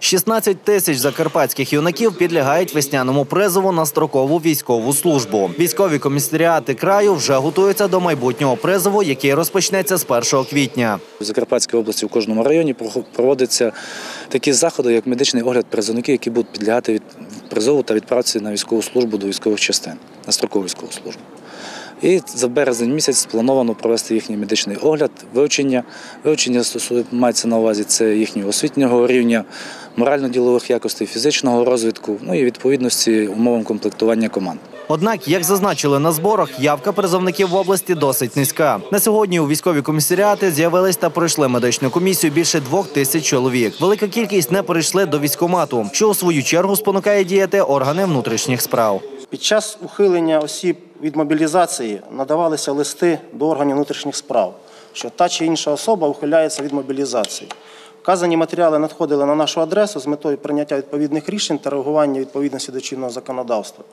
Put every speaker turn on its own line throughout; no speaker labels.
16 тисяч закарпатських юнаків підлягають весняному призову на строкову військову службу. Військові комісаріати краю вже готуються до майбутнього призову, який розпочнеться з 1 квітня.
В Закарпатській області в кожному районі проводяться такі заходи, як медичний огляд призовників, які будуть підлягати від призову та відправці на військову службу до військових частин, на строкову військову службу. І за березень місяць сплановано провести їхній медичний огляд, вивчення. Вивчення стосує мається на увазі це їхнього освітнього рівня, морально-ділових якостей, фізичного розвитку, ну і відповідності умовам комплектування команд.
Однак, як зазначили на зборах, явка призовників в області досить низька. На сьогодні у військові комісаріати з'явились та пройшли медичну комісію більше двох тисяч чоловік. Велика кількість не прийшли до військомату, що у свою чергу спонукає діяти органи внутрішніх справ.
Під час ухилення осіб від мобілізації надавалися листи до органів внутрішніх справ, що та чи інша особа ухиляється від мобілізації. Вказані матеріали надходили на нашу адресу з метою прийняття відповідних рішень та реагування відповідності до чинного законодавства.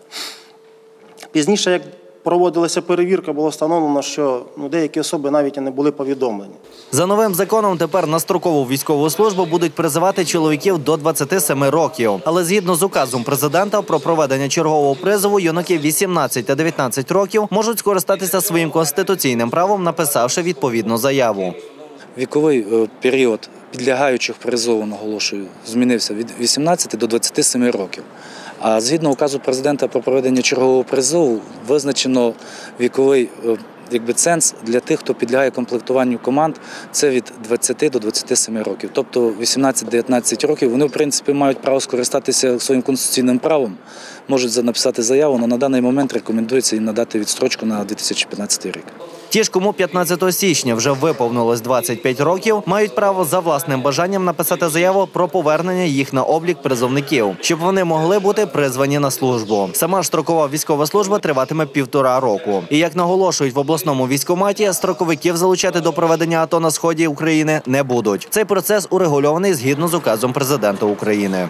Пізніше, як проводилася перевірка, було встановлено, що ну, деякі особи навіть і не були повідомлені.
За новим законом тепер на строкову військову службу будуть призивати чоловіків до 27 років. Але згідно з указом президента про проведення чергового призову, юнаки 18 та 19 років можуть скористатися своїм конституційним правом, написавши відповідну заяву.
Віковий е, період підлягаючих призову, наголошую, змінився від 18 до 27 років. А згідно указу президента про проведення чергового призову, визначено віковий е, якби ценз для тих, хто підлягає комплектуванню команд, це від 20 до 27 років. Тобто 18-19 років вони, в принципі, мають право скористатися своїм конституційним правом, можуть написати заяву, але на даний момент рекомендується їм надати відстрочку на 2015 рік.
Ті ж, кому 15 січня вже виповнилось 25 років, мають право за власним бажанням написати заяву про повернення їх на облік призовників, щоб вони могли бути призвані на службу. Сама строкова військова служба триватиме півтора року. І як наголошують в обласному військкоматі, строковиків залучати до проведення АТО на сході України не будуть. Цей процес урегульований згідно з указом президента України.